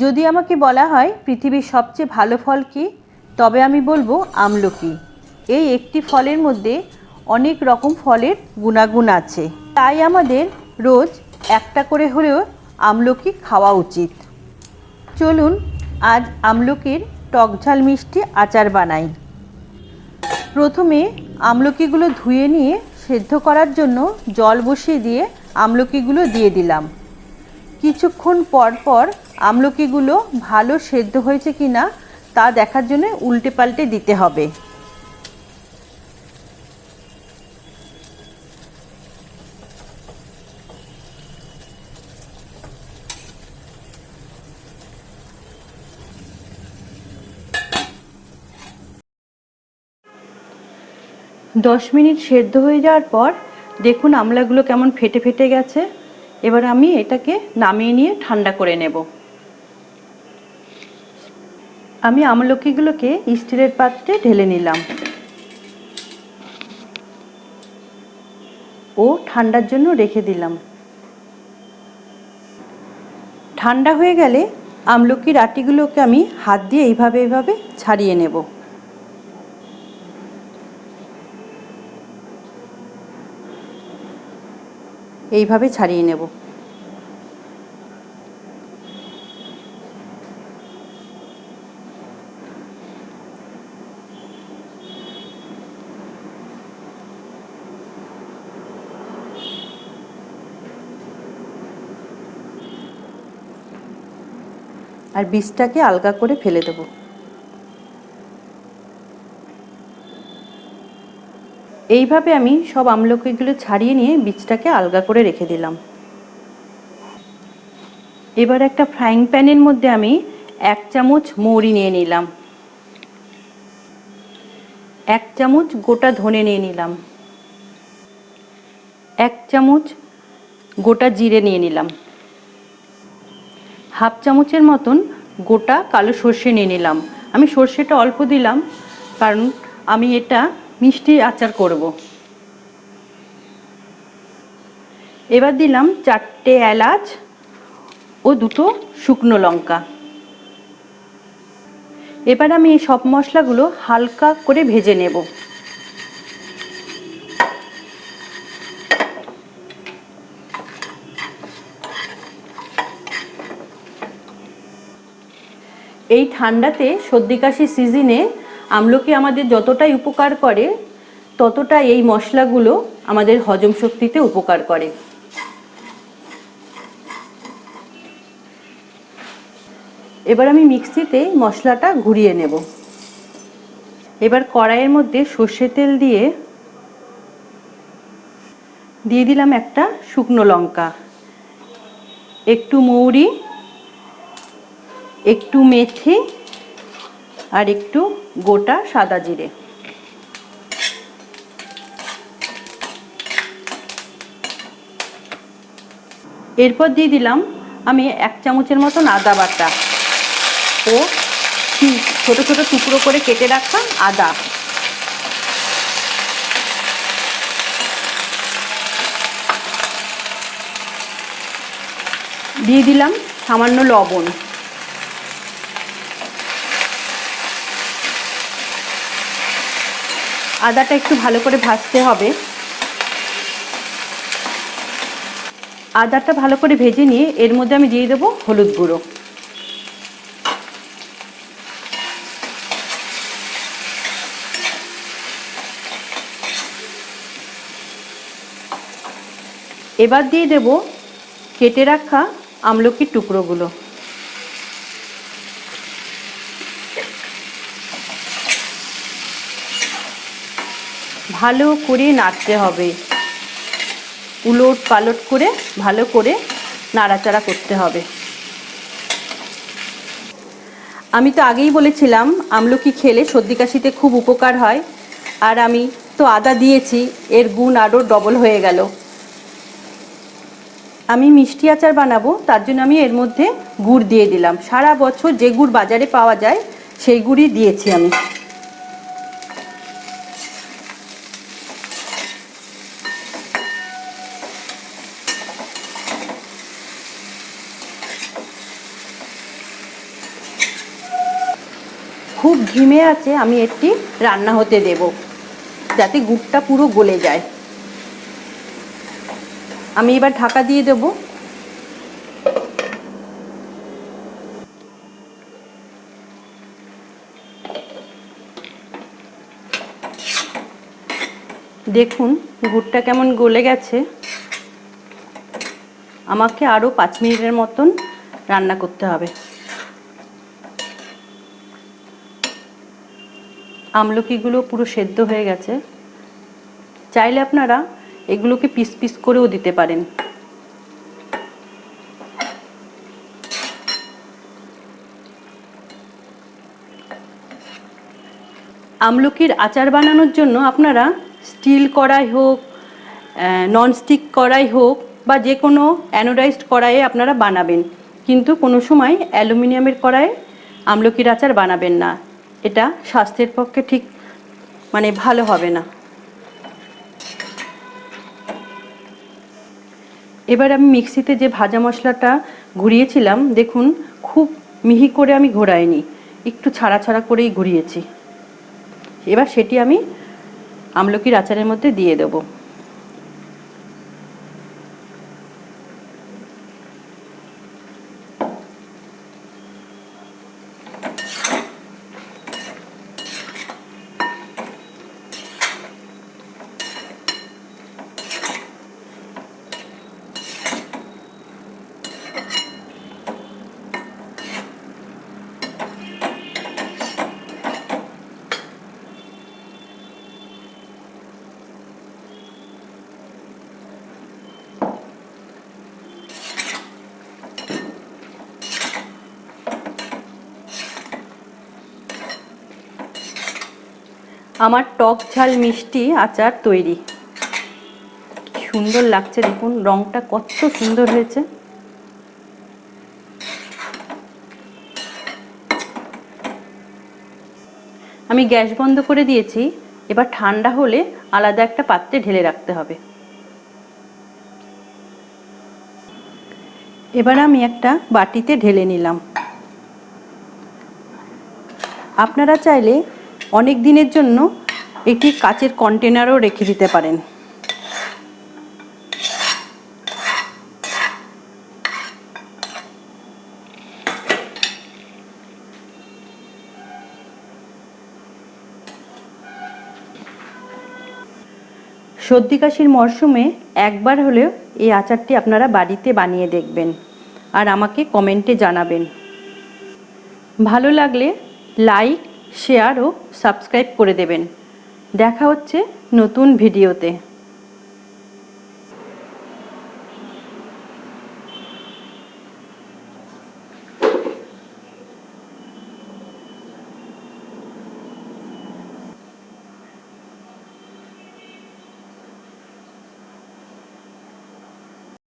যদি আমাকে বলা হয় পৃথিবীর সবচেয়ে ভালো ফল কি, তবে আমি বলব আমলকি। এই একটি ফলের মধ্যে অনেক রকম ফলের গুণাগুণ আছে। তাই আমাদের রোজ একটা করে হলেও আমলকি খাওয়া উচিত। চলুন আজ আমলকির টকঝাল মিষ্টি আচার বানাই। প্রথমে আমলকিগুলো ধুয়ে নিয়ে সেদ্ধ করার জন্য জল বসিয়ে দিয়ে আমলকিগুলো দিয়ে দিলাম। কিছুক্ষণ পর পর আমলকিগুলো ভালো সেদ্ধ হয়েছে কি না তা দেখার জন্য উল্টে পাল্টে দিতে হবে। দশ মিনিট সেদ্ধ হয়ে যাওয়ার পর দেখুন আমলাগুলো কেমন ফেটে ফেটে গেছে। এবার আমি এটাকে নামিয়ে নিয়ে ঠান্ডা করে নেব। আমি আমলকিগুলোকে স্টিলের পাত্রে ঢেলে নিলাম। ও ঠান্ডার জন্য রেখে দিলাম। ঠান্ডা হয়ে গেলে আমলকির আটিগুলোকে আমি হাত দিয়ে এইভাবে এইভাবে ছাড়িয়ে নেব। এইভাবে ছাড়িয়ে নেব। আর বীজটাকে আলগা করে ফেলে দেবো। এইভাবে আমি সব আমলকিগুলো ছাড়িয়ে নিয়ে বীজটাকে আলগা করে রেখে দিলাম। এবার একটা ফ্রাইং প্যানের মধ্যে আমি এক চামচ মৌরি নিয়ে নিলাম। এক চামচ গোটা ধনে নিয়ে নিলাম। এক চামচ গোটা জিরে নিয়ে নিলাম। হাফ চামচের মতন গোটা কালো সর্ষে নিয়ে নিলাম। আমি সর্ষেটা অল্প দিলাম, কারণ আমি এটা মিষ্টি আচার করব। এবার দিলাম চারটে এলাচ ও দুটো শুকনো লঙ্কা। এবার আমি এই সব মশলাগুলো হালকা করে ভেজে নেব। এই ঠান্ডাতে সর্দি কাশি সিজনে আমলকি আমাদের যতটাই উপকার করে ততটা এই মশলাগুলো আমাদের হজম শক্তিতে উপকার করে। এবার আমি মিক্সিতে মশলাটা ঘুরিয়ে নেব। এবার কড়াইয়ের মধ্যে সর্ষে তেল দিয়ে দিয়ে দিলাম একটা শুকনো লঙ্কা। একটু মৌরি একটু মেথি আর একটু গোটা সাদা জিরে। এরপর দিয়ে দিলাম আমি এক চামচের মতন আদা বাটা ও ছোট ছোট টুকরো করে কেটে রাখা আদা। দিয়ে দিলাম সামান্য লবণ। আদাটা একটু ভালো করে ভাজতে হবে। আদাটা ভালো করে ভেজে নিয়ে এর মধ্যে আমি দিয়ে দেবো হলুদ গুঁড়ো। এবার দিয়ে দেব কেটে রাখা আমলকির টুকরোগুলো। ভালো করে নাড়তে হবে। উলট পালট করে ভালো করে নাড়াচাড়া করতে হবে। আমি তো আগেই বলেছিলাম, আমলকি খেলে সর্দি কাশিতে খুব উপকার হয়। আর আমি তো আদা দিয়েছি, এর গুণ আরও ডবল হয়ে গেল। আমি মিষ্টি আচার বানাবো, তার জন্য আমি এর মধ্যে গুড় দিয়ে দিলাম। সারা বছর যে গুড় বাজারে পাওয়া যায়, সেই গুড়ই দিয়েছি আমি। খুব ঘিমে আছে, আমি একটি রান্না হতে দেব, যাতে গুড়টা পুরো গলে যায়। আমি এবার ঢাকা দিয়ে দেবো। দেখুন, গুড়টা কেমন গলে গেছে। আমাকে আরও পাঁচ মিনিটের মতন রান্না করতে হবে। আমলকিগুলো পুরো সেদ্ধ হয়ে গেছে। চাইলে আপনারা এগুলোকে পিস পিস করেও দিতে পারেন। আমলকির আচার বানানোর জন্য আপনারা স্টিল কড়াই হোক ননস্টিক কড়াই হোক বা যে কোনো অ্যানোডাইজড কড়াইয়ে আপনারা বানাবেন। কিন্তু কোনো সময় অ্যালুমিনিয়ামের কড়াইয়ে আমলকির আচার বানাবেন না। এটা স্বাস্থ্যের পক্ষে ঠিক মানে ভালো হবে না। এবার আমি মিক্সিতে যে ভাজা মশলাটা ঘুরিয়েছিলাম, দেখুন, খুব মিহি করে আমি ঘোরাইনি, একটু ছাড়া ছাড়া করেই ঘুরিয়েছি। এবার সেটি আমি আমলকির আচারের মধ্যে দিয়ে দেবো। আমার টক ঝাল মিষ্টি আচার তৈরি। সুন্দর লাগছে দেখুন, রংটা কত সুন্দর হয়েছে। আমি গ্যাস বন্ধ করে দিয়েছি, এবার ঠান্ডা হলে আলাদা একটা পাত্রে ঢেলে রাখতে হবে। এবার আমি একটা বাটিতে ঢেলে নিলাম। আপনারা চাইলে অনেক দিনের জন্য একটি কাচের কন্টেনারও রেখে দিতে পারেন। সর্দি কাশির মরশুমে একবার হলেও এই আচারটি আপনারা বাড়িতে বানিয়ে দেখবেন আর আমাকে কমেন্টে জানাবেন। ভালো লাগলে লাইক শেয়ার ও সাবস্ক্রাইব করে দেবেন। দেখা হচ্ছে নতুন ভিডিওতে